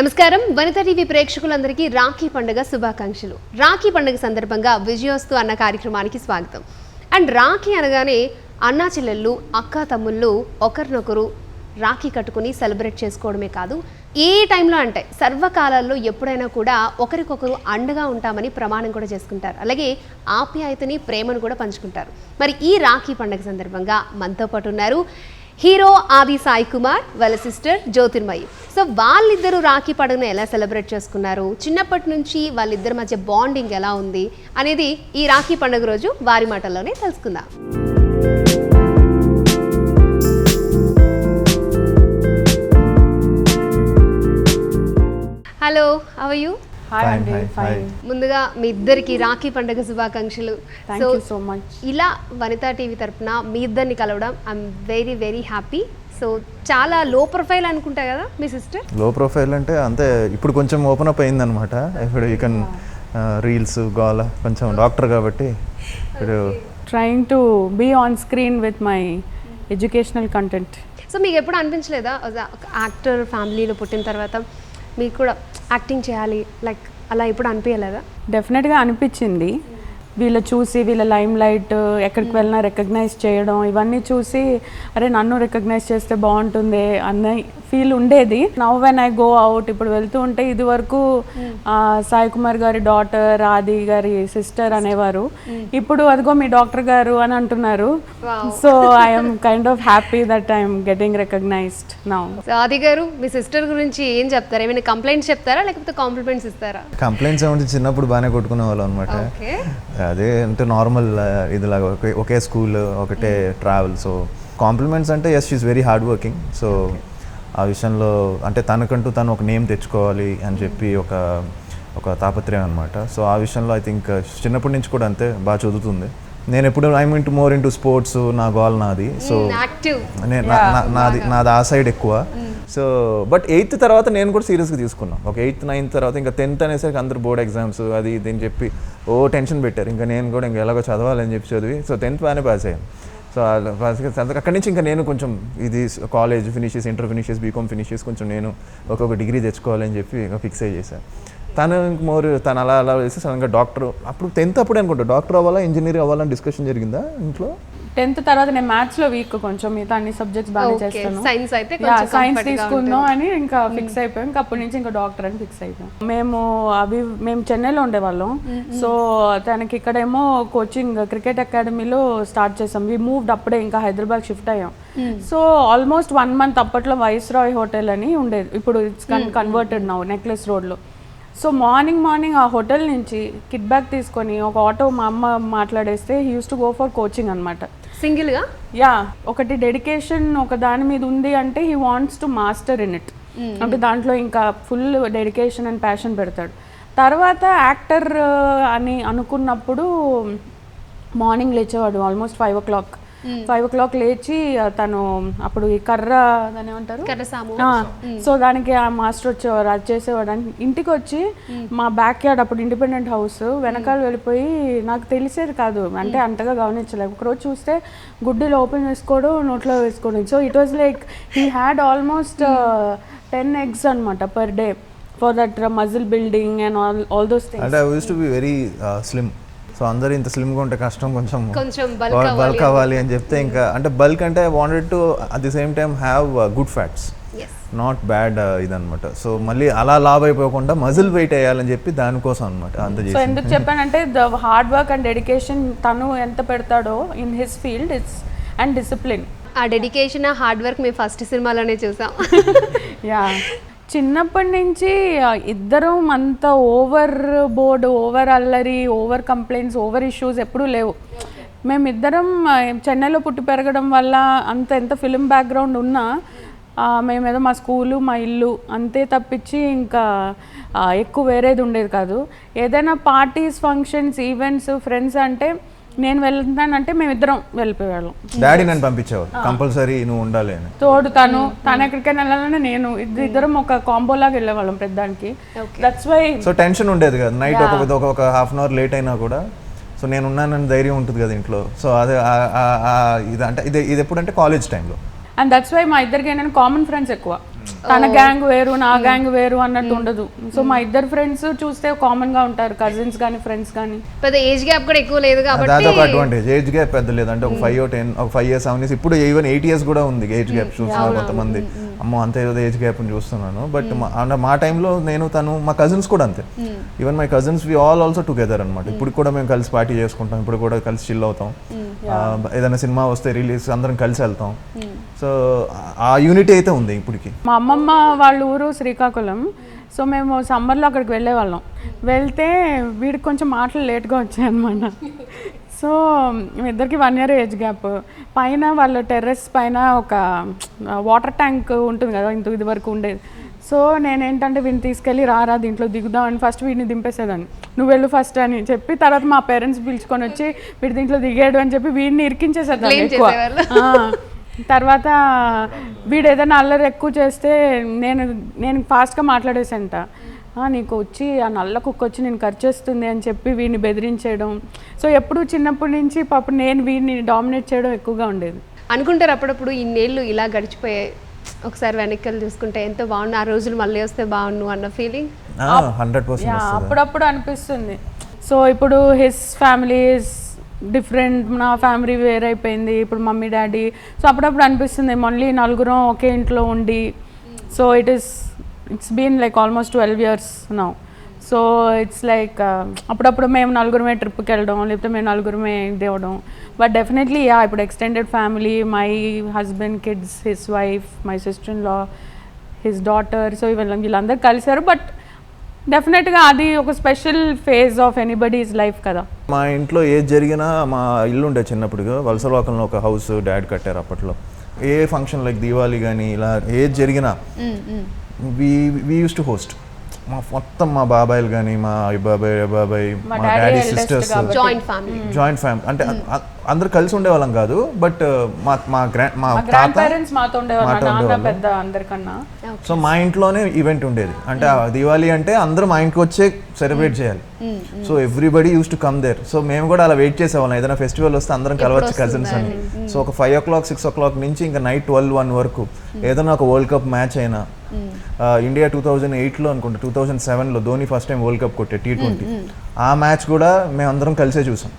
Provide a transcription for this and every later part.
నమస్కారం. వనిత టీవీ ప్రేక్షకులందరికీ రాఖీ పండుగ శుభాకాంక్షలు. రాఖీ పండుగ సందర్భంగా విజయోస్తు అన్న కార్యక్రమానికి స్వాగతం. అండ్ రాఖీ అనగానే అన్నా చెల్లెళ్ళు అక్క తమ్ముళ్ళు ఒకరినొకరు రాఖీ కట్టుకుని సెలబ్రేట్ చేసుకోవడమే కాదు ఏ టైంలో అంటే సర్వకాలాల్లో ఎప్పుడైనా కూడా ఒకరికొకరు అండగా ఉంటామని ప్రమాణం కూడా చేసుకుంటారు. అలాగే ఆప్యాయతని ప్రేమను కూడా పంచుకుంటారు. మరి ఈ రాఖీ పండుగ సందర్భంగా మనతో పాటు ఉన్నారు హీరో ఆది సాయి కుమార్ వాళ్ళ సిస్టర్ జ్యోతిర్మయి. సో వాళ్ళిద్దరూ రాఖీ పండుగను ఎలా సెలబ్రేట్ చేసుకున్నారు? చిన్నప్పటి నుంచి వాళ్ళిద్దరి మధ్య బాండింగ్ ఎలా ఉంది? అనేది ఈ రాఖీ పండుగ రోజు వారి మాటల్లోనే తెలుసుకుందాం. హలో అవయు ముందుగా మీ ఇద్దరికి రాఖీ పండుగ శుభాకాంక్షలు. యూ సో మచ్ ఇలా వనితా టీవీ తరపున మీ ఇద్దరిని కలవడం I'm very very happy so చాలా లో ప్రొఫైల్ అనుకుంటా కదా మీ సిస్టర్లో ప్రొఫైల్ అంటే అంతే ఇప్పుడు కొంచెం ఓపెన్ అప్ అయిందనమాట ఇప్పుడు యూ కెన్ రీల్స్ గోల కొంచెం డాక్టర్ కాబట్టి ఇప్పుడు trying to be on screen with my educational content so మీకు ఎప్పుడు అనిపించలేదా? యాక్టర్ ఫ్యామిలీలో పుట్టిన తర్వాత మీకు కూడా యాక్టింగ్ చేయాలి లైక్ అలా ఇప్పుడు అనిపించలేదా? డెఫినెట్గా అనిపించింది. వీళ్ళు చూసి వీళ్ళ లైమ్ లైట్ ఎక్కడికి వెళ్ళినా రికగ్నైజ్ చేయడం ఇవన్నీ చూసి అరే నన్ను రికగ్నైజ్ చేస్తే బాగుంటుంది అన్న ఫీల్ ఉండేది. Now when I go out ఇప్పుడు వెళ్తూ ఉంటే ఇది వరకు సాయి కుమార్ గారి డాటర్ ఆది గారి సిస్టర్ అనేవారు. ఇప్పుడు అదిగో మీ డాక్టర్ గారు అని అంటున్నారు. So I'm kind of happy that I'm getting recognized now Adi గారు మీ సిస్టర్ గురించి ఏం చెప్తారా? ఏమైనా కంప్లైంట్స్ చెప్తారా? లేకపోతే కాంప్లిమెంట్స్ ఇస్తారా? కంప్లైంట్స్ ఏమంటే చిన్నప్పుడు బాగానే కొట్టుకునే వాళ్ళం అనమాట ఓకే అదే అంటే నార్మల్ ఇదిలాగా ఒకే ఒకే స్కూల్ ఒకటే ట్రావెల్ సో కాంప్లిమెంట్స్ అంటే yes she's very hard working so ఆ విషయంలో అంటే తనకంటూ తను ఒక నేమ్ తెచ్చుకోవాలి అని చెప్పి ఒక ఒక తాపత్రయం అనమాట సో ఆ విషయంలో ఐ థింక్ చిన్నప్పటి నుంచి కూడా అంతే బాగా చదువుతుంది. నేను ఎప్పుడు I mean more into sports నా గోల్ నాది. సో నేను నా- నాది నాది ఆ సైడ్ ఎక్కువ. సో బట్ ఎయిత్ తర్వాత నేను కూడా సీరియస్గా తీసుకున్నాను. ఒక ఎయిత్ నైన్త్ తర్వాత ఇంకా టెన్త్ అనేసరికి అందరు బోర్డ్ ఎగ్జామ్స్ అది ఇది అని చెప్పి ఓ టెన్షన్ పెట్టారు. ఇంకా నేను కూడా ఇంకా ఎలాగో చదవాలని చెప్పి చదివి సో టెన్త్ బాగానే పాస్ అయ్యాను. సో అక్కడి నుంచి ఇంకా నేను కొంచెం ఇది college finishes inter finishes BCom finishes కొంచెం నేను ఒక్కొక్క డిగ్రీ తెచ్చుకోవాలని చెప్పి ఇంకా ఫిక్స్ అయ్యి చేశాను. తను మోర్ తను అలా అలా వేసి సడన్గా డాక్టర్ అప్పుడు టెన్త్ అప్పుడే అనుకుంటా డాక్టర్ అవ్వాలా ఇంజనీర్ అవ్వాలని డిస్కషన్ జరిగిందా ఇంట్లో? టెన్త్ తర్వాత నేను మ్యాథ్స్లో వీక్ కొంచెం మిగతా అన్ని సబ్జెక్ట్స్ బాగా చేస్తాను. science అయితే సైన్స్ తీసుకుందాం అని ఇంకా ఫిక్స్ అయిపోయాం. ఇంకా అప్పటి నుంచి ఇంకా డాక్టర్ అని ఫిక్స్ అయిపోయాం. మేము అవి మేము చెన్నైలో ఉండేవాళ్ళం. సో తనకి ఇక్కడేమో కోచింగ్ క్రికెట్ అకాడమీలో స్టార్ట్ చేసాం వి మూవ్డ్ అప్పుడే ఇంకా హైదరాబాద్ షిఫ్ట్ అయ్యాం. సో ఆల్మోస్ట్ వన్ మంత్ అప్పట్లో వైస్ రాయ్ హోటల్ అని ఉండేది. ఇప్పుడు ఇట్స్ కన్వర్టెడ్ నౌ నెక్లెస్ రోడ్లో సో మార్నింగ్ మార్నింగ్ ఆ హోటల్ నుంచి కిట్ బ్యాక్ తీసుకొని ఒక ఆటో మా అమ్మ మాట్లాడేస్తే he used to go for coaching అనమాట సింగిల్గా? యా ఒకటి డెడికేషన్ ఒక దాని మీద ఉంది అంటే he wants to master in it. అంటే దాంట్లో ఇంకా ఫుల్ డెడికేషన్ అండ్ ప్యాషన్ పెడతాడు. తర్వాత యాక్టర్ అని అనుకున్నప్పుడు morning లేచేవాడు almost five o'clock. Five o'clock లేచి తను అప్పుడు ఈ కర్ర దాని ఏమంటారు? కర్రసాము సో దానికి ఆ మాస్టర్ వచ్చేవారు అది చేసేవాడు అని ఇంటికి వచ్చి మా బ్యాక్ యార్డ్ అప్పుడు ఇండిపెండెంట్ హౌస్ వెనకాల వెళ్ళిపోయి నాకు తెలిసేది కాదు. అంటే అంతగా గమనించలేదు. ఒకరోజు చూస్తే గుడ్డీలు ఓపెన్ చేసుకోవడం నోట్లో వేసుకోవడం so it was like he had almost ten eggs అనమాట per day for that muscle building and all all those things అంటే I used to be very slim so అందరూ ఇంత స్లిమ్గా ఉంటే కష్టం కొంచెం కొంచెం బల్క్ అవ్వాలి. అని చెప్తే ఇంకా అంటే బల్క్ అంటే I wanted to at the same time have good fats not bad ఇదనమాట సో మళ్ళీ అలా లావ్ అయిపోకుండా మజిల్ వెయిట్ వేయాలని చెప్పి దానికోసం అనమాట అంత సో ఎందుకు చెప్పానంటే the hard work and dedication తను ఎంత పెడతాడో in his field it's and discipline ఆ డెడికేషన్ ఆ హార్డ్ వర్క్ మేము ఫస్ట్ సినిమాలోనే చూసాం. యా చిన్నప్పటి నుంచి ఇద్దరం అంత ఓవర్ బోర్డ్ ఓవర్ అల్లరి ఓవర్ కంప్లైంట్స్ ఓవర్ ఇష్యూస్ ఎప్పుడూ లేవు. మేమిద్దరం చెన్నైలో పుట్టి పెరగడం వల్ల అంత ఎంత ఫిలిం బ్యాక్గ్రౌండ్ ఉన్నా మేమేదో మా స్కూలు మా ఇల్లు అంతే తప్పించి ఇంకా ఎక్కువ వేరేది ఉండేది కాదు. ఏదైనా పార్టీస్ ఫంక్షన్స్ ఈవెంట్స్ ఫ్రెండ్స్ అంటే నేను వెళ్తున్నానంటే మేమిద్దరం వెళ్ళిపోయేవాళ్ళం. డాడీ నన్ను పంపించేవారు. కంపల్సరీ నువ్వు ఉండాలి అని. తోడు తను తను ఎక్కడికైనా వెళ్ళాలని నేను ఇద్దరు ఇద్దరం ఒక కాంబో లాగా వెళ్ళేవాళ్ళం పెద్దానికి దట్స్ వై సో టెన్షన్ ఉండేది కదా. నైట్ ఒక ఒక ఒక హాఫ్ అన్ అవర్ లేట్ అయినా కూడా సో నేను ఉన్నానని ధైర్యం ఉంటుంది కదా ఇంట్లో. సో అదే ఆ- ఆ- ఆ ఇది అంటే ఇది ఇది ఎప్పుడంటే కాలేజ్ టైంలో అండ్ దట్స్ వై మా ఇద్దరికి ఏంటంటే కామన్ ఫ్రెండ్స్ ఎక్కువ. తన గ్యాంగ్ వేరు నా గ్యాంగ్ వేరు అన్నట్టు ఉండదు. సో మా ఇద్దరు ఫ్రెండ్స్ చూస్తే కామన్గా ఉంటారు. కజిన్స్ కానీ ఫ్రెండ్స్ కానీ పెద్ద ఏజ్ గ్యాప్ కూడా ఎక్కువ లేదు అది కాబట్టి ఒక అడ్వాంటేజ్ ఏజ్ గ్యాప్ పెద్ద లేదు. అంటే ఒక ఫైవ్ టెన్ ఒక ఫైవ్ ఇయర్స్ సెవెన్ ఇయర్స్ ఇప్పుడు ఈవెన్ ఎయిట్ ఇయర్స్ కూడా ఉంది ఏజ్ గ్యాప్ చూస్తున్నారు కొంతమంది. అమ్మో అంత ఏదో ఏజ్ గ్యాప్ చూస్తున్నాను. బట్ మా టైంలో నేను తను మా కజిన్స్ కూడా అంతే. Even my cousins we all also together అనమాట ఇప్పుడు కూడా మేము కలిసి పార్టీ చేసుకుంటాం. ఇప్పుడు కూడా కలిసి చిల్ అవుతాం. ఆ, ఏదైనా సినిమా వస్తే రిలీజ్ అందరం కలిసి వెళ్తాం. సో ఆ యూనిటీ అయితే ఉంది ఇప్పటికి. మా అమ్మమ్మ వాళ్ళ ఊరు శ్రీకాకుళం. సో మేము సమ్మర్లో అక్కడికి వెళ్ళే వాళ్ళం వెళ్తే వీడికి కొంచెం మాటలు లేట్గా వచ్చాయన్నమాట. సో ఇద్దరికి వన్ ఇయర్ ఏజ్ గ్యాప్ పైన వాళ్ళ టెర్రస్ పైన ఒక వాటర్ ట్యాంక్ ఉంటుంది కదా ఇంత ఇది వరకు ఉండేది. సో నేనేంటంటే వీడిని తీసుకెళ్ళి రారా దీంట్లో దిగుదాం అని ఫస్ట్ వీడిని దింపేసేదాన్ని. నువ్వు వెళ్ళు ఫస్ట్ అని చెప్పి తర్వాత మా పేరెంట్స్ పిలుచుకొని వచ్చి వీడి దీంట్లో దిగాడు అని చెప్పి వీడిని ఇరికించేసేదాన్ని ఎక్కువ. తర్వాత వీడు ఏదైనా అల్లరి ఎక్కువ చేస్తే నేను నేను ఫాస్ట్గా మాట్లాడేసంట. "ఆ, నీకు వచ్చి ఆ నల్ల కుక్క వచ్చి నేను ఖర్చేస్తుంది అని చెప్పి వీడిని బెదిరించేయడం. సో ఎప్పుడు చిన్నప్పటి నుంచి పాపం నేను వీడిని డామినేట్ చేయడం ఎక్కువగా ఉండేది. అనుకుంటారు అప్పుడప్పుడు ఇన్నేళ్ళు ఇలా గడిచిపోయాయి ఒకసారి వెనక్కి చూసుకుంటే ఎంతో బాగుండు ఆ రోజులు మళ్ళీ వస్తే బాగుండు అన్న ఫీలింగ్ అప్పుడప్పుడు అనిపిస్తుంది. సో ఇప్పుడు హిస్ ఫ్యామిలీ డిఫరెంట్ నా ఫ్యామిలీ వేరైపోయింది ఇప్పుడు మమ్మీ డాడీ. సో అప్పుడప్పుడు అనిపిస్తుంది మళ్ళీ నలుగురం ఒకే ఇంట్లో ఉండి. So it is it's been like almost twelve years now so it's like అప్పుడప్పుడు మేము నలుగురమే ట్రిప్కి వెళ్ళడం లేకపోతే మేము నలుగురమే ఇది అవ్వడం బట్ డెఫినెట్లీ యా ఇప్పుడు extended family my husband kids his wife my sister in law his daughter so వీళ్ళ వీళ్ళందరూ కలిశారు. బట్ డెఫినెట్గా అది ఒక special phase of anybody's life కదా. మా ఇంట్లో ఏది జరిగినా మా ఇల్లు ఉండే చిన్నప్పుడు వలసలవాకంలో ఒక హౌస్ డాడ్ కట్టారు అప్పట్లో. ఏ ఫంక్షన్ లైక్ దీవాలి కానీ ఇలా ఏది జరిగినా we we used to host మా మొత్తం మా బాబాయిలు కానీ మా బాబాయ్ బాబాయ్ మా daddy sisters. Joint family joint family అంటే అ- అందరూ కలిసి ఉండేవాళ్ళం కాదు బట్ మా మా గ్రాండ్ మా గ్రాండ్ తాత పేరెంట్స్ మాతో ఉండేవాళ్ళు. పెద్ద అందరికన్నా. సో మా ఇంట్లోనే ఈవెంట్ ఉండేది. అంటే ఆ దివాళీ అంటే అందరూ మా ఇంటికి వచ్చే సెలబ్రేట్ చేయాలి. So everybody used to come there so మేము కూడా అలా వెయిట్ చేసేవాళ్ళం. ఏదైనా ఫెస్టివల్ వస్తే అందరం కలవచ్చు కజిన్స్ అని. సో ఒక five o'clock six o'clock నుంచి ఇంకా నైట్ ట్వెల్వ్ వన్ వరకు ఏదైనా ఒక వరల్డ్ కప్ మ్యాచ్ అయినా ఇండియా టూ థౌజండ్ ఎయిట్లో అనుకుంటా టూ థౌజండ్ సెవెన్లో Dhoni first time world cup కొట్టే టీ ట్వంటీ ఆ మ్యాచ్ కూడా మేము అందరం కలిసే చూసాం.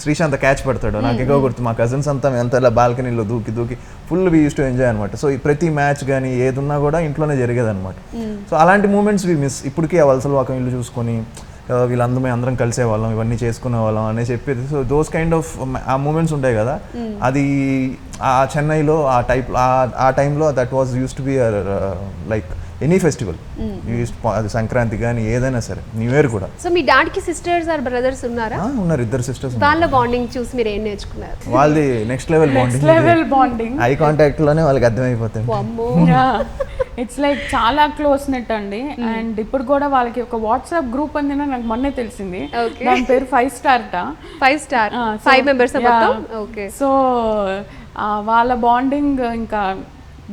శ్రీశాంత్ క్యాచ్ పెడతాడు నాకు ఎక్కువ గుర్తు మా కజిన్స్ అంతా మేము అంతా ఇలా బాల్కనీలో దూకి దూకి full we used to enjoy అనమాట సో ఈ ప్రతి మ్యాచ్ కానీ ఏది ఉన్నా కూడా ఇంట్లోనే జరిగేది అనమాట సో అలాంటి మూమెంట్స్ వి మిస్ ఇప్పటికీ ఆ వలసల వాకం ఇల్లు చూసుకొని ఆ, వీళ్ళందరూ మేము అందరం కలిసే వాళ్ళం ఇవన్నీ చేసుకునే వాళ్ళం అని చెప్పేది. సో దోస్ కైండ్ ఆఫ్ ఆ మూమెంట్స్ ఉంటాయి కదా. అది ఆ చెన్నైలో ఆ టైప్ ఆ టైంలో that was used to be like any festival అది సంక్రాంతి కానీ ఏదైనా సరే న్యూ ఇయర్ కూడా. సో మీ డాడీకి సిస్టర్స్ ఆర్ బ్రదర్స్ ఉన్నారా? ఆ, ఉన్నారు ఇద్దరు సిస్టర్స్ వాళ్ళ బాండింగ్ చూసి మీరు ఏం నేర్చుకున్నారు? వాళ్ళది next level next bonding level bonding I కాంటాక్ట్లోనే వాళ్ళకి అర్థమైపోతుంది. అమ్మో ఇట్స్ లైక్ చాలా క్లోజ్ నెట్ అండి. అండ్ ఇప్పుడు కూడా వాళ్ళకి ఒక వాట్సాప్ గ్రూప్ అందిన నాకు మొన్నే తెలిసింది. దాని పేరు five స్టార్టా five star five members yeah. మొత్తం? ఓకే సో వాళ్ళ బాండింగ్ ఇంకా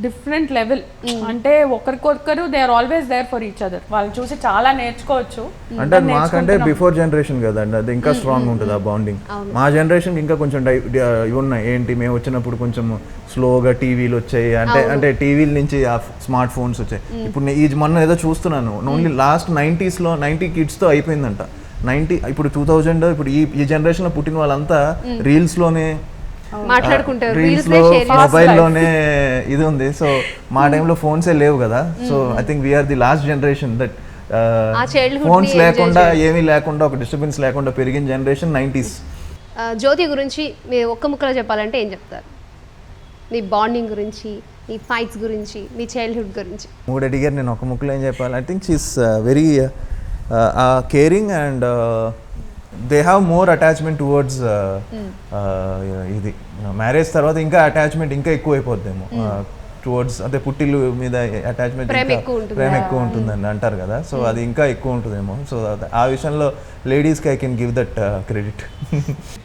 డిఫరెంట్ లెవెల్. అంటే ఒకరికొకరు they are always there for each other. వాళ్ళు చూసి చాలా నేర్చుకోవచ్చు. అంటే మాకంటే బిఫోర్ జనరేషన్ కదండి అది ఇంకా స్ట్రాంగ్ ఉంటుంది ఆ బాండింగ్ మా జనరేషన్ ఇంకా కొంచెం ఇవి ఉన్నాయి. ఏంటి మేము వచ్చినప్పుడు కొంచెం స్లోగా టీవీలు వచ్చాయి. అంటే అంటే టీవీల నుంచి ఆ స్మార్ట్ ఫోన్స్ వచ్చాయి. ఇప్పుడు ఈ మొన్న ఏదో చూస్తున్నాను. ఓన్లీ లాస్ట్ నైంటీస్లో నైంటీ కిడ్స్తో అయిపోయిందంట. నైంటీ ఇప్పుడు టూ థౌజండ్ ఇప్పుడు ఈ ఈ జనరేషన్లో పుట్టిన వాళ్ళంతా రీల్స్లోనే మాట్లాడుకుంటారు. రీల్స్లో షేర్ మొబైల్లోనే ఇది ఉంది. సో మా టైంలో ఫోన్స్ ఏ లేవు కదా. So I think we're the last generation that ఆ childhood ని ఫోన్స్ లేకుండా ఏమీ లేకుండా ఒక డిస్టర్బెన్స్ లేకుండా పెరిగిన జనరేషన్ నైంటీస్ జ్యోతి గురించి మీరు ఒక్క ముక్కలో చెప్పాలంటే ఏం చెప్తారు? మీ బాండింగ్ గురించి మీ ఫైట్స్ గురించి మీ చైల్డ్హుడ్ గురించి. మూడు అడిగారు నేను ఒక ముక్కలో ఏం చెప్పాలి? I think she's very caring and they have more attachment towards ఇది. మ్యారేజ్ తర్వాత ఇంకా అటాచ్మెంట్ ఇంకా ఎక్కువ అయిపోద్దేమో టువర్డ్స్ అదే పుట్టిల్లు మీద అటాచ్మెంట్ ప్రేమ ఎక్కువ. ప్రేమ ఎక్కువ ఉంటుందని అంటారు కదా. సో అది ఇంకా ఎక్కువ ఉంటుందేమో. సో ఆ విషయంలో లేడీస్కి I can give that credit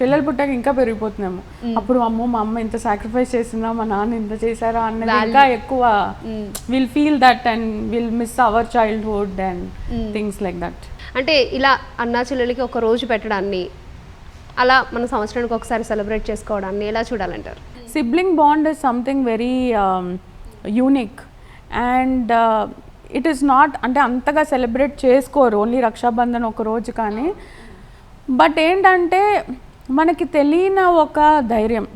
పిల్లలు పుట్టాక ఇంకా పెరిగిపోతున్నాము అప్పుడు అమ్మో మా అమ్మ ఇంత సాక్రిఫైస్ చేసిందా? మా నాన్న ఇంత చేశారా? అన్నది ఇంకా ఎక్కువ will feel that and will miss our childhood and things like that అంటే ఇలా అన్నా చెల్లెలకి ఒక రోజు పెట్టడాన్ని అలా మన సంవత్సరానికి ఒకసారి సెలబ్రేట్ చేసుకోవడాన్ని ఎలా చూడాలంటారు? Sibling bond is something very unique and it is not అంటే అంతగా సెలబ్రేట్ చేసుకోరు ఓన్లీ రక్షాబంధన్ ఒక రోజు కానీ. బట్ ఏంటంటే మనకి తెలియని ఒక ధైర్యం.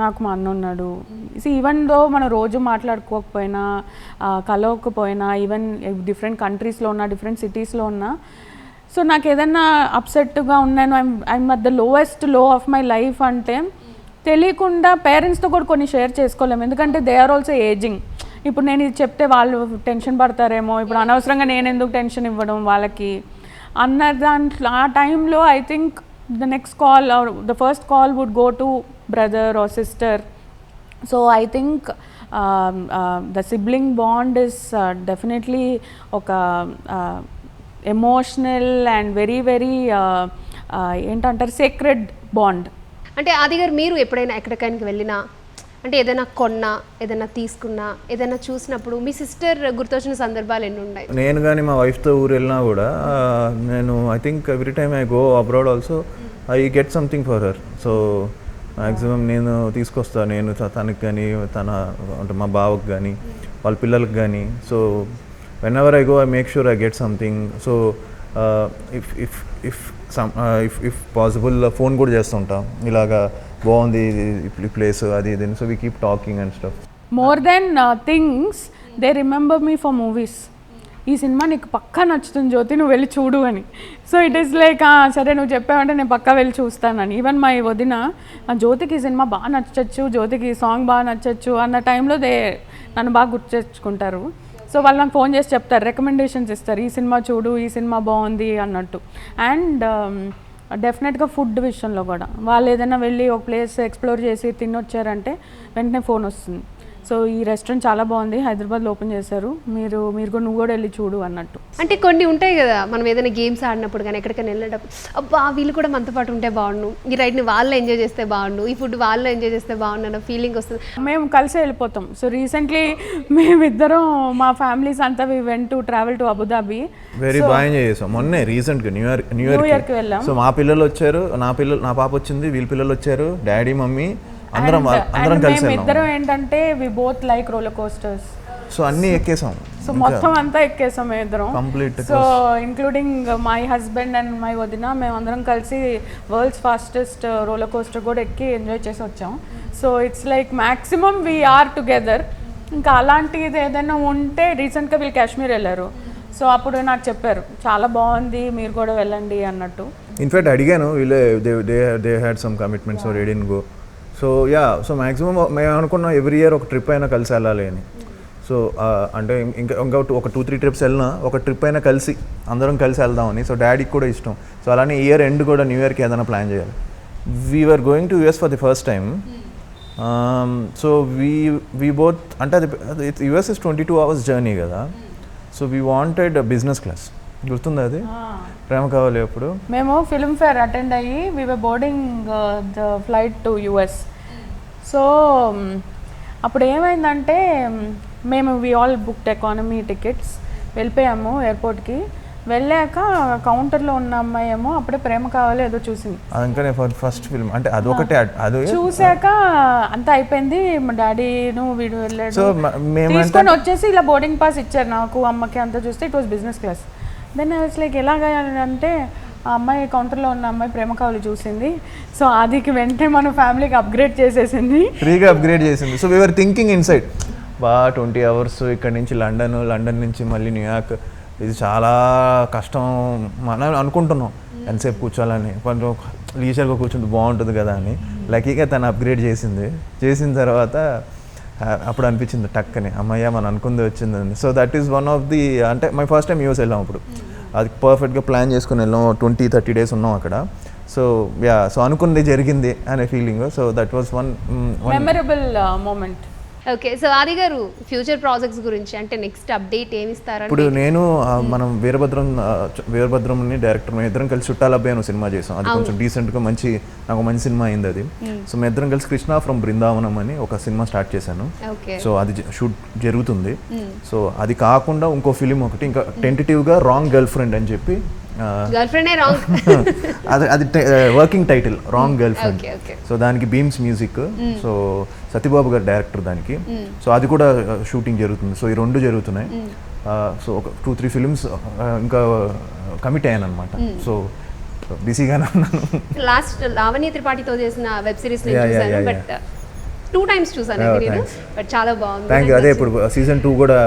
నాకు మా అన్న ఉన్నాడు. ఈవెన్ దో మనం రోజు మాట్లాడుకోకపోయినా కలవకపోయినా ఈవెన్ డిఫరెంట్ కంట్రీస్లో ఉన్నా డిఫరెంట్ సిటీస్లో ఉన్నా సో నాకు ఏదైనా అప్సెట్గా ఉన్నాను ఐమ్ ఐమ్ అట్ ద లోయెస్ట్లో ఆఫ్ మై లైఫ్ అంటే తెలియకుండా పేరెంట్స్తో కూడా కొన్ని షేర్ చేసుకోలేము. ఎందుకంటే దే ఆర్ ఆల్సో ఏజింగ్ ఇప్పుడు నేను ఇది చెప్తే వాళ్ళు టెన్షన్ పడతారేమో ఇప్పుడు అనవసరంగా నేను ఎందుకు టెన్షన్ ఇవ్వడం వాళ్ళకి? అన్న దాంట్లో ఆ టైంలో I think the next call or the first call would go to brother or sister so I think the sibling bond is definitely ఒక ఎమోషనల్ అండ్ వెరీ వెరీ ఏంటంటారు సీక్రెట్ బాండ్ అంటే ఆది గారు మీరు ఎప్పుడైనా ఎక్కడికైనా వెళ్ళినా అంటే ఏదైనా కొన్నా ఏదైనా తీసుకున్నా ఏదైనా చూసినప్పుడు మీ సిస్టర్ గుర్తొచ్చిన సందర్భాలు ఎన్ని ఉన్నాయి? నేను కానీ మా వైఫ్తో ఊరు వెళ్ళినా కూడా నేను I think every time I go abroad also I get something for her so maximum నేను తీసుకొస్తాను నేను తనకి కానీ తన అంటే మా బావకు కానీ వాళ్ళ పిల్లలకు కానీ so whenever I go I make sure I get something so if if if some if if possible phone కూడా చేస్తుంటాం. ఇలాగా బాగుంది ఈ ప్లేస్ అది ఇది so we keep talking and stuff more then things they remember me for movies ఈ సినిమా నీకు పక్కా నచ్చుతుంది జ్యోతి నువ్వు వెళ్ళి చూడు అని. సో ఇట్ ఈస్ లైక్ సరే నువ్వు చెప్పావంటే నేను పక్కా వెళ్ళి చూస్తానని. ఈవెన్ మా వదిన "ఆ, జ్యోతికి ఈ సినిమా బాగా నచ్చచ్చు జ్యోతికి ఈ సాంగ్ బాగా నచ్చచ్చు అన్న టైంలో దే నన్ను బాగా గుర్తు తెచ్చుకుంటారు సో వాళ్ళు నాకు ఫోన్ చేసి చెప్తారు రికమెండేషన్స్ ఇస్తారు ఈ సినిమా చూడు ఈ సినిమా బాగుంది అన్నట్టు. అండ్ డెఫినెట్గా ఫుడ్ విషయంలో కూడా. వాళ్ళు ఏదైనా వెళ్ళి ఒక ప్లేస్ ఎక్స్ప్లోర్ చేసి తినొచ్చారంటే వెంటనే ఫోన్ వస్తుంది. సో ఈ రెస్టారెంట్ చాలా బాగుంది. హైదరాబాద్లో ఓపెన్ చేశారు. మీరు మీరు కూడా నువ్వు కూడా వెళ్ళి చూడు అన్నట్టు. అంటే కొన్ని ఉంటాయి కదా మనం ఏదైనా గేమ్స్ ఆడినప్పుడు కానీ ఎక్కడికైనా వెళ్ళేటప్పుడు అబ్బా వీళ్ళు కూడా మనతో పాటు ఉంటే బాగుండు. ఈ రైడ్ని వాళ్ళు ఎంజాయ్ చేస్తే బాగుండు. ఈ ఫుడ్ వాళ్ళు ఎంజాయ్ చేస్తే బాగుండు అన్న ఫీలింగ్ వస్తుంది. మేము కలిసి వెళ్ళిపోతాం. సో రీసెంట్లీ మేమిద్దరం మా ఫ్యామిలీస్ అంతా we went to travel to Abu Dhabi very బాగా ఎంజాయ్ చేసాం. మొన్నే రీసెంట్గా న్యూ ఇయర్ న్యూ ఇయర్కి వెళ్ళాం. సో మా పిల్లలు వచ్చారు. నా పిల్లలు నా పాప వచ్చింది. వీళ్ళ పిల్లలు వచ్చారు. డాడీ మమ్మీ అందరం వా- అందరం కలిసి ఇద్దరం ఏంటంటే we both like roller coasters so అన్నీ ఎక్కేసాం. సో మొత్తం అంతా ఎక్కేసాం ఇద్దరం. Complete so including my husband and my వదిన మేము అందరం కలిసి వరల్డ్స్ ఫాస్టెస్ట్ రోలర్ కోస్టర్ కూడా ఎక్కి ఎంజాయ్ చేసి వచ్చాం. So it's like maximum we're together ఇంకా అలాంటిది ఏదైనా ఉంటే రీసెంట్గా వీళ్ళు కాశ్మీర్ వెళ్ళారు. సో అప్పుడు నాకు చెప్పారు చాలా బాగుంది మీరు కూడా వెళ్ళండి అన్నట్టు. ఇన్ఫాక్ట్ అడిగాను వీళ్ళే they they they had some commitments so ready go so yeah so maximum మేము అనుకున్నాం ఎవ్రీ ఇయర్ ఒక ట్రిప్ అయినా కలిసి వెళ్ళాలి అని. సో అంటే ఇంకా ఇంకా ఒక టూ త్రీ ట్రిప్స్ వెళ్ళినా ఒక ట్రిప్ అయినా కలిసి అందరం కలిసి వెళ్దామని సో డాడీకి కూడా ఇష్టం. సో అలానే ఇయర్ ఎండ్ కూడా న్యూ ఇయర్కి ఏదైనా ప్లాన్ చేయాలి. We're going to US for the first time so we we both అంటే అది US is twenty two hours journey కదా. So we wanted business class గుర్తుందా అది? ప్రేమ కావాలి అప్పుడు మేము ఫిల్మ్ ఫేర్ అటెండ్ అయ్యి we were boarding the flight to US so అప్పుడు ఏమైందంటే మ్, మేము we all booked economy tickets వెళ్ళిపోయాము ఎయిర్పోర్ట్కి వెళ్ళాక కౌంటర్లో ఉన్న అమ్మాయి ఏమో అప్పుడే ప్రేమ కావాలి ఏదో చూసింది. అది ఫస్ట్ ఫిల్మ్ అంటే అదొకటే అడ్- అది? చూశాక అంతా అయిపోయింది. మా డాడీను వీడు వెళ్ళాడు. తీసుకొని వచ్చేసి ఇలా బోర్డింగ్ పాస్ ఇచ్చారు నాకు అమ్మకి అంతా చూస్తే it was business class then I was like ఎలాగా అంటే ఆ అమ్మాయి కౌంటర్లో ఉన్న అమ్మాయి ప్రేమ కావాలి చూసింది. సో అదికి వెంటనే మన ఫ్యామిలీకి అప్గ్రేడ్ చేసేసింది. ఫ్రీగా అప్గ్రేడ్ చేసింది. సో వీఆర్ థింకింగ్ ఇన్సైడ్ బా ట్వంటీ అవర్స్ ఇక్కడ నుంచి లండన్ లండన్ నుంచి మళ్ళీ న్యూయార్క్ ఇది చాలా కష్టం మనం అనుకుంటున్నాం. ఎంతసేపు కూర్చోాలని కొంచెం లీజర్గా కూర్చుంటే బాగుంటుంది కదా అని. లక్కీగా తను అప్గ్రేడ్ చేసింది. చేసిన తర్వాత అప్పుడు అనిపించింది టక్కని అమ్మయ్య మనం అనుకుంది వచ్చిందని. So that is one of the అంటే మై ఫస్ట్ టైం యూఎస్ వెళ్ళాం అప్పుడు. అది పర్ఫెక్ట్గా ప్లాన్ చేసుకుని వెళ్ళాం ట్వంటీ థర్టీ డేస్ ఉన్నాం అక్కడ. సో యా సో అనుకుంది జరిగింది అనే feeling so that was one one memorable moment okay so Adi garu future projects గురించి అంటే నెక్స్ట్ అప్డేట్ ఏమి ఇస్తారంటే ఇప్పుడు నేను మనం వీరభద్రం వీరభద్రంని డైరెక్టర్ మేము ఇద్దరం కలిసి చుట్టాలబ్బాయి అని సినిమా చేసాం. అది కొంచెం డీసెంట్గా మంచి నాకు మంచి సినిమా అయింది అది. సో మేము ఇద్దరం కలిసి కృష్ణ ఫ్రమ్ బృందావనం అని ఒక సినిమా స్టార్ట్ చేశాను. సో అది షూట్ జరుగుతుంది. సో అది కాకుండా ఇంకో ఫిలిం ఒకటి ఇంకా టెంటేటివ్గా రాంగ్ గర్ల్ ఫ్రెండ్ అని చెప్పి అది అది working title wrong girlfriend so దానికి Bheems music so Satyababu garu director దానికి. సో అది కూడా షూటింగ్ జరుగుతుంది. సో ఈ రెండు జరుగుతున్నాయి. సో ఒక టూ త్రీ ఫిల్మ్స్ ఇంకా కమిట్ అయ్యాను అనమాట సో బిజీగానే ఉన్నాను. లాస్ట్ లావణ్య త్రిపాఠితో చేసిన web series but two times చూసాను నేను. బట్ చాలా బాగుంది. థ్యాంక్ యూ అదే. ఇప్పుడు సీజన్ టూ కూడా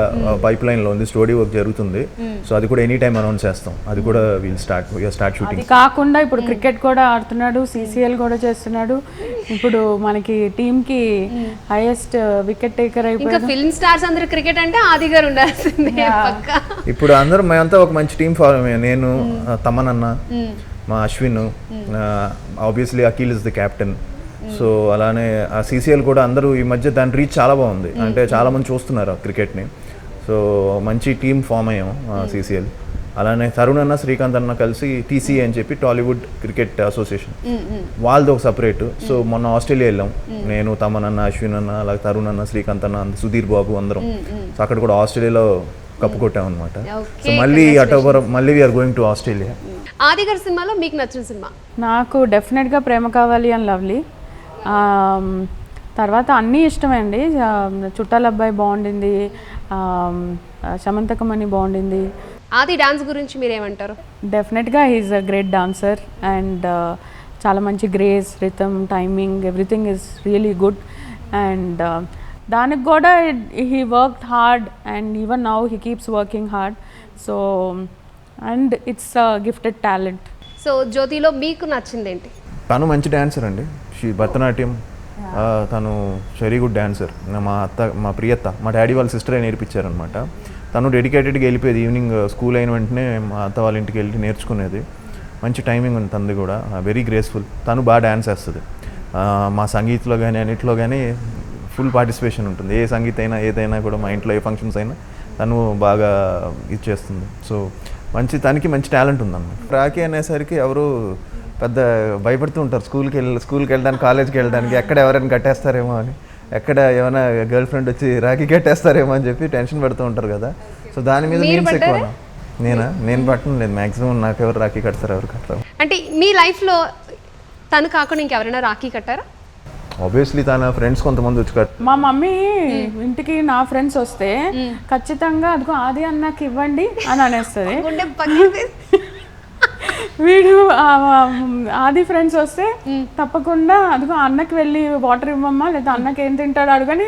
పైప్ లైన్లో ఉంది. స్టోరీ వర్క్ జరుగుతుంది. సో అది కూడా ఎనీ టైం అనౌన్స్ చేస్తాం. అది కూడా వీల్ స్టార్ట్ స్టార్ట్ అది షూటింగ్ కాకుండా ఇప్పుడు క్రికెట్ కూడా ఆడుతున్నాడు సీసీఎల్ కూడా చేస్తున్నాడు. ఇప్పుడు మనకి టీమ్కి హైయెస్ట్ వికెట్ టేకర్ ఇంకా అయిపోయాడు. ఫిల్మ్ స్టార్స్ అందరూ క్రికెట్ అంటే ఆది గారు ఉండాల్సిందే పక్కా. ఇప్పుడు అందరం మేమంతా ఒక మంచి టీం ఫార్మ్ అయ్యాం. నేను ఆ, తమన్ అన్న మా Ashwin obviously Akhil is the captain so అలానే ఆ సీసీఎల్ కూడా అందరూ ఈ మధ్య దాని రీచ్ చాలా బాగుంది. అంటే చాలా మంది చూస్తున్నారు ఆ క్రికెట్ని. సో మంచి టీం ఫామ్ అయ్యాం సీసీఎల్ అలానే తరుణ్ అన్న శ్రీకాంత్ అన్న కలిసి టీసీ అని చెప్పి టాలీవుడ్ క్రికెట్ అసోసియేషన్ వాళ్ళది ఒక సపరేట్ సో మొన్న ఆస్ట్రేలియా వెళ్ళాం. నేను తమన్ అన్న అశ్విన్ అన్న అలాగే తరుణ్ అన్న శ్రీకాంత్ అన్న సుధీర్ బాబు అందరం. సో అక్కడ కూడా ఆస్ట్రేలియాలో కప్పు కొట్టాం అనమాట సో మళ్ళీ అటోబర్ మళ్ళీ వీఆర్ గోయింగ్ టు ఆస్ట్రేలియా ఆది గారి సినిమాలో మీకు నచ్చిన సినిమా? నాకు డెఫినెట్గా ప్రేమ కావాలి అని లవ్లీ తర్వాత అన్నీ ఇష్టమే అండి ఆమ్, చుట్టాల అబ్బాయి బాగుండింది. శమంతకమణి బాగుండింది. ఆది డాన్స్ గురించి మీరేమంటారు? డెఫినెట్గా he's a great dancer and చాలా మంచి grace rhythm timing everything is really good and దానికి కూడా he worked hard and even now he keeps working hard so and it's gifted talent so జ్యోతిలో మీకు నచ్చింది ఏంటి తను మంచి డాన్సర్ అండి. షీ భరతనాట్యం తను వెరీ గుడ్ డాన్సర్ మా అత్త మా ప్రియత్త మా డాడీ వాళ్ళ సిస్టరే నేర్పించారనమాట తను డెడికేటెడ్గా వెళ్ళిపోయేది ఈవినింగ్ స్కూల్ అయిన వెంటనే మా అత్త వాళ్ళ ఇంటికి వెళ్ళి నేర్చుకునేది. మంచి టైమింగ్ ఉంది తనది కూడా. వెరీ గ్రేస్ఫుల్ తను బాగా డాన్స్ వేస్తుంది. మా సంగీత్లో కానీ అన్నిట్లో కానీ ఫుల్ పార్టిసిపేషన్ ఉంటుంది. ఏ సంగీత అయినా ఏదైనా కూడా మా ఇంట్లో ఏ ఫంక్షన్స్ అయినా తను బాగా ఇది చేస్తుంది. సో మంచి తనకి మంచి టాలెంట్ ఉందన్నమాట. రాఖీ అనేసరికి ఎవరు పెద్ద భయపడుతూ ఉంటారు. స్కూల్కి వెళ్ళి స్కూల్కి వెళ్ళడానికి కాలేజ్కి వెళ్ళడానికి ఎక్కడ ఎవరైనా కట్టేస్తారేమో అని. ఎక్కడ ఏమైనా గర్ల్ ఫ్రెండ్ వచ్చి రాఖీ కట్టేస్తారేమో అని చెప్పి టెన్షన్ పడుతూ ఉంటారు కదా. సో దాని మీద మీరు మీమ్స్ ఎక్కువ? నేనా? నేను పట్టను లేదు. మ్యాక్సిమం నాకు ఎవరు రాఖీ కడతారు ఎవరు కట్టరు. అంటే మీ లైఫ్లో తను కాకుండా ఇంకెవరైనా రాఖీ కట్టారా? ఆబ్వియస్లీ తన ఫ్రెండ్స్ కొంతమంది వచ్చి కట్ మా మమ్మీ ఇంటికి నా ఫ్రెండ్స్ వస్తే ఖచ్చితంగా అదిగో ఆది అన్నకి ఇవ్వండి అని అనేస్తుంది. వీడు ఆది ఫ్రెండ్స్ వస్తే తప్పకుండా అదిగో అన్నకి వెళ్ళి వాటర్ ఇవ్వమ్మా లేదా అన్నకి ఏం తింటాడు అడుగని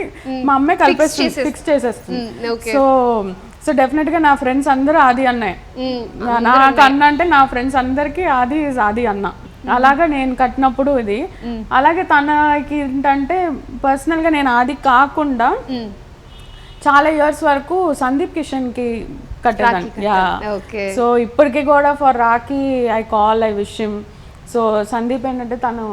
మా కలిపేస్తుంది చేసేస్తుంది. ఫిక్స్ చేసేస్తుంది. సో సో డెఫినెట్గా నా ఫ్రెండ్స్ అందరూ ఆది అన్నయ్య నాకు అన్న. అంటే నా ఫ్రెండ్స్ అందరికి ఆది ఆది అన్న. అలాగా నేను కట్టినప్పుడు ఇది. అలాగే తనకి ఏంటంటే పర్సనల్గా నేను ఆది కాకుండా. చాలా ఇయర్స్ వరకు సందీప్ కిషన్కి కట్టేదాన్ని రాఖీ యా. సో ఇప్పటికి కూడా for rakhi I call I wish him so Sandeep ఏంటంటే తను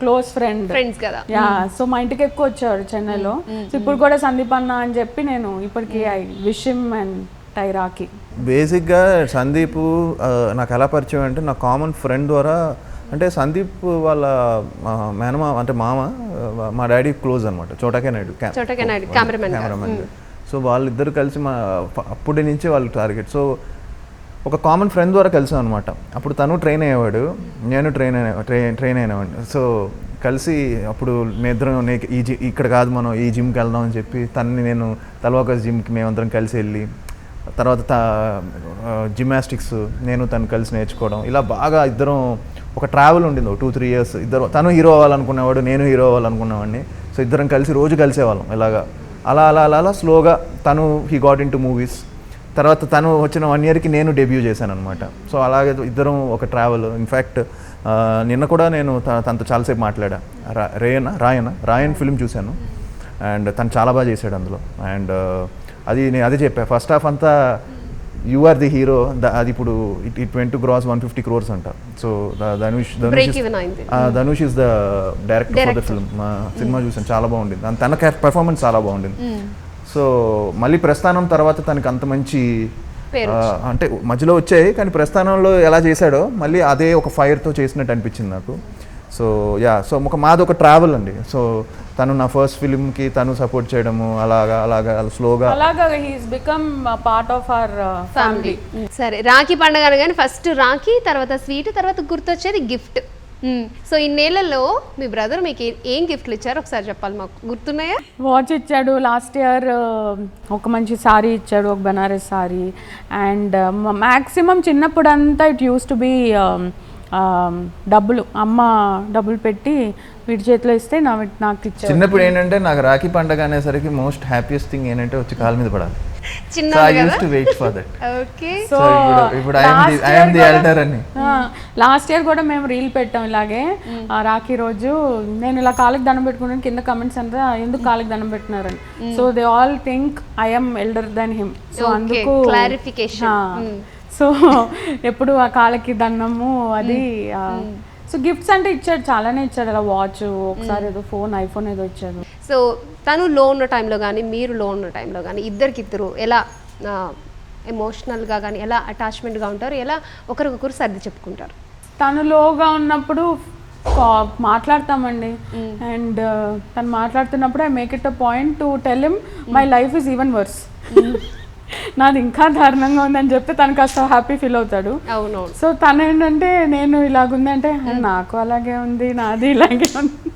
క్లోజ్ ఫ్రెండ్ ఫ్రెండ్స్ కదా. యా సో మా ఇంటికి ఎక్కువ వచ్చాడు చెన్నైలో. సో ఇప్పుడు కూడా సందీప్ అన్న అని చెప్పి నేను ఇప్పటికి I wish him and tie rakhi బేసిక్గా సందీప్ నాకు ఎలా పరిచయం అంటే నా కామన్ ఫ్రెండ్ ద్వారా అంటే సందీప్ వాళ్ళ మేనమా అంటే మామ మా డాడీ క్లోజ్ అనమాట చోటకే నాయుడు. కెమెరామెన్ సో వాళ్ళిద్దరు కలిసి మా అప్పటి నుంచి వాళ్ళు టార్గెట్. సో ఒక కామన్ ఫ్రెండ్ ద్వారా కలిసాం అనమాట అప్పుడు తను ట్రైన్ అయ్యేవాడు నేను ట్రైన్ అయిన ట్రైన్ ట్రైన్ అయినవాడిని. సో కలిసి అప్పుడు మేమిద్దరం ఇద్దరం ఈ జి ఇక్కడ కాదు మనం ఈ జిమ్కి వెళ్దాం అని చెప్పి తనని నేను తలవాక జిమ్కి మేమందరం కలిసి వెళ్ళి తర్వాత జిమ్నాస్టిక్స్ నేను తను కలిసి నేర్చుకోవడం. ఇలా బాగా ఇద్దరం ఒక ట్రావెల్ ఉండింది టూ త్రీ ఇయర్స్. ఇద్దరు తను హీరో అవ్వాలనుకునేవాడు నేను హీరో అవ్వాలనుకునేవాడిని. సో ఇద్దరం కలిసి రోజు కలిసేవాళ్ళం ఇలాగా. అలా అలా అలా అలా స్లోగా తను he got into movies తర్వాత తను వచ్చిన వన్ ఇయర్కి నేను డెబ్యూ చేశాను అనమాట సో అలాగే ఇద్దరం ఒక ట్రావెల్ ఇన్ఫ్యాక్ట్ నిన్న కూడా నేను త- తనతో చాలాసేపు మాట్లాడా. రా- రేయన రాయన రాయన్ ఫిల్మ్ చూశాను. అండ్ తను చాలా బాగా చేశాడు అందులో. అండ్ అది నేను అదే చెప్పా. ఫస్ట్ హాఫ్ అంతా యు ఆర్ ది హీరో అది ఇప్పుడు it it went to cross one fifty crores అంట. సో ధనుష్ ధనుష్ ఆ, Dhanush is the director for the. Film మా సినిమా చూసాను. చాలా బాగుండింది. అండ్ తన పెర్ఫార్మెన్స్ చాలా బాగుండింది. సో మళ్ళీ ప్రస్థానం తర్వాత తనకి అంత మంచి అంటే మధ్యలో వచ్చాయి కానీ ప్రస్థానంలో ఎలా చేశాడో మళ్ళీ అదే ఒక ఫైర్తో చేసినట్టు అనిపించింది నాకు. సో యా సో ఒక మాది ఒక ట్రావెల్ అండి. సో తను నా ఫస్ట్ ఫిలింకి తను సపోర్ట్ చేయడము అలాగా అలాగా స్లోగా అలాగా he's become part of our family సరే రాఖీ పండుగ అనగానే ఫస్ట్ రాఖీ తర్వాత స్వీట్ తర్వాత గుర్తొచ్చేది గిఫ్ట్ సో ఇన్నేళ్ళలో మీ బ్రదర్ మీకు ఏ- ఏం గిఫ్ట్లు ఇచ్చారో? ఒకసారి చెప్పాలి మాకు. గుర్తున్నాయా? వాచ్ ఇచ్చాడు. లాస్ట్ ఇయర్ ఒక మంచి సారీ ఇచ్చాడు ఒక బనారస్ సారీ అండ్ మ్యాక్సిమం చిన్నప్పుడు అంతా ఇట్ యూస్ టు బి డబ్బులు అమ్మ డబ్బులు పెట్టి వీటి చేతిలో ఇస్తే నా నాకు ఇచ్చాడు చిన్నప్పుడు ఏంటంటే నాకు రాఖీ పండగ అనేసరికి మోస్ట్ హ్యాపీయెస్ట్ థింగ్ ఏంటంటే వచ్చి కాలు మీద పడాలి. చిన్న so I used to wait for that okay. So ఇప్పుడు ఇప్పుడు I'm the I'm the elder అని. లాస్ట్ ఇయర్ కూడా మేము రీల్ పెట్టాం ఇలాగే. ఆ రాఖీ రోజు నేను ఇలా కాళ్ళకి దండం పెట్టుకున్నాను కింద కమెంట్స్ అంతా ఎందుకు కాళ్ళకి దండం పెట్టినారని so they all think I'm elder then him so అందుకు clarification. సో ఎప్పుడు ఆ కాళ్ళకి దండము అది సో గిఫ్ట్స్ అంటే ఇచ్చాడు చాలానే ఇచ్చాడు. అలా వాచ్ ఒకసారి ఏదో ఫోన్ ఐఫోన్ ఏదో ఇచ్చాడు. సో తను లో ఉన్న టైంలో కానీ మీరు లో ఉన్న టైంలో కానీ ఇద్దరికిద్దరు ఎలా ఎమోషనల్గా కానీ ఎలా అటాచ్మెంట్గా ఉంటారు ఎలా ఒకరికొకరు సర్ది చెప్పుకుంటారు? తను లోగా ఉన్నప్పుడు మాట్లాడతామండి. అండ్ తను మాట్లాడుతున్నప్పుడు I make it a point to tell him my life is even worse నాది ఇంకా దారుణంగా ఉందని చెప్తే తను కాస్త హ్యాపీ ఫీల్ అవుతాడు. అవునవును. సో తను ఏంటంటే నేను ఇలాగుందంటే నాకు అలాగే ఉంది నాది ఇలాగే ఉంది.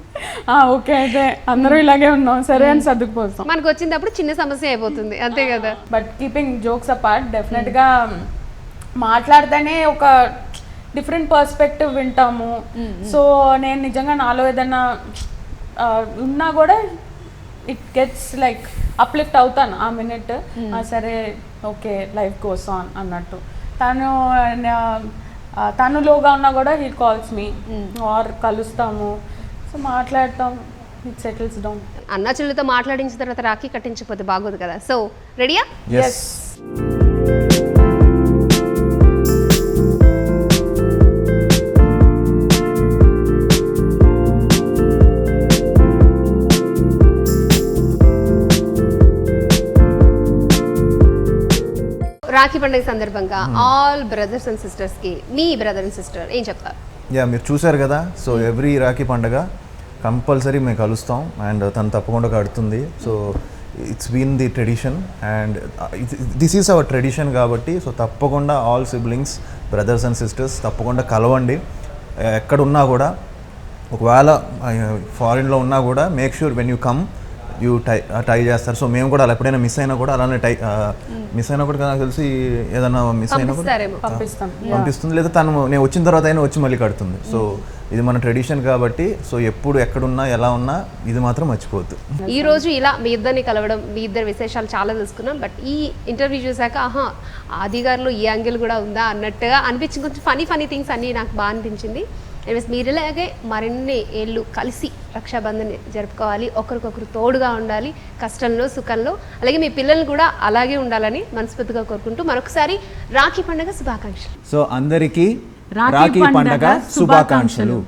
"ఆ, ఓకే అయితే అందరూ ఇలాగే ఉన్నాం. సరే అని సర్దుకుపోతాం. మనకు వచ్చినప్పుడు చిన్న సమస్య అయిపోతుంది అంతే కదా? బట్ కీపింగ్ జోక్స్ అపార్ట్ డెఫినెట్గా మాట్లాడితేనే ఒక డిఫరెంట్ పర్స్పెక్టివ్ వింటాము. సో నేను నిజంగా నాలో ఏదైనా ఉన్నా కూడా ఇట్ గెట్స్ లైక్ అప్లిఫ్ట్ అవుతాను ఆ మినిట్ సరే ఓకే లైఫ్ కోసం అన్నట్టు. తను తను లోగా ఉన్నా కూడా హీ కాల్స్ మీ ఆర్ కలుస్తాము. సో మాట్లాడతాం. ఇట్ సెటిల్స్ డౌన్ అన్న చెల్లితో మాట్లాడించిన తర్వాత రాఖీ కట్టించకపోతే బాగోదు కదా. సో రెడీయా ఎస్ రాఖీ పండుగ సందర్భంగా ఆల్ బ్రదర్స్ అండ్ సిస్టర్స్కి మీ బ్రదర్ అండ్ సిస్టర్ ఏం చెప్తారు? యా మీరు చూశారు కదా? సో ఎవ్రీ రాఖీ పండగ కంపల్సరీ మేము కలుస్తాం. అండ్ తను తప్పకుండా కడుతుంది. So it's been the tradition and this is our tradition కాబట్టి సో తప్పకుండా all siblings brothers and sisters తప్పకుండా కలవండి. ఎక్కడున్నా కూడా ఒకవేళ ఫారిన్లో ఉన్నా కూడా make sure when you come you tie tie చేస్తారు. సో మేము కూడా అలా ఎప్పుడైనా మిస్ అయినా కూడా అలానే టై మిస్ అయినా కూడా నాకు తెలిసి ఏదైనా మిస్ అయినా కూడా పంపిస్తుంది. లేదా తను నేను వచ్చిన తర్వాత అయినా వచ్చి మళ్ళీ కడుతుంది. సో ఇది మన ట్రెడిషన్ కాబట్టి సో ఎప్పుడు ఎక్కడున్నా ఎలా ఉన్నా ఇది మాత్రం మర్చిపోవద్దు. ఈ రోజు ఇలా మీ ఇద్దరిని కలవడం మీ ఇద్దరి విశేషాలు చాలా తెలుసుకున్నాం. బట్ ఈ ఇంటర్వ్యూ చూసాక ఆహా ఆది గారిలో ఈ యాంగిల్ కూడా ఉందా అన్నట్టుగా అనిపించింది. కొంచెం ఫనీ ఫనీ థింగ్స్ అన్నీ నాకు బాగా అనిపించింది. ఎనివేస్ మీరు ఇలాగే మరిన్ని ఏళ్ళు కలిసి రక్షాబంధన్ జరుపుకోవాలి. ఒకరికొకరు తోడుగా ఉండాలి. కష్టంలో సుఖంలో అలాగే మీ పిల్లలు కూడా అలాగే ఉండాలని మనస్ఫూర్తిగా కోరుకుంటూ మరొకసారి రాఖీ పండుగ శుభాకాంక్షలు. సో అందరికీ రాఖీ పండగ శుభాకాంక్షలు.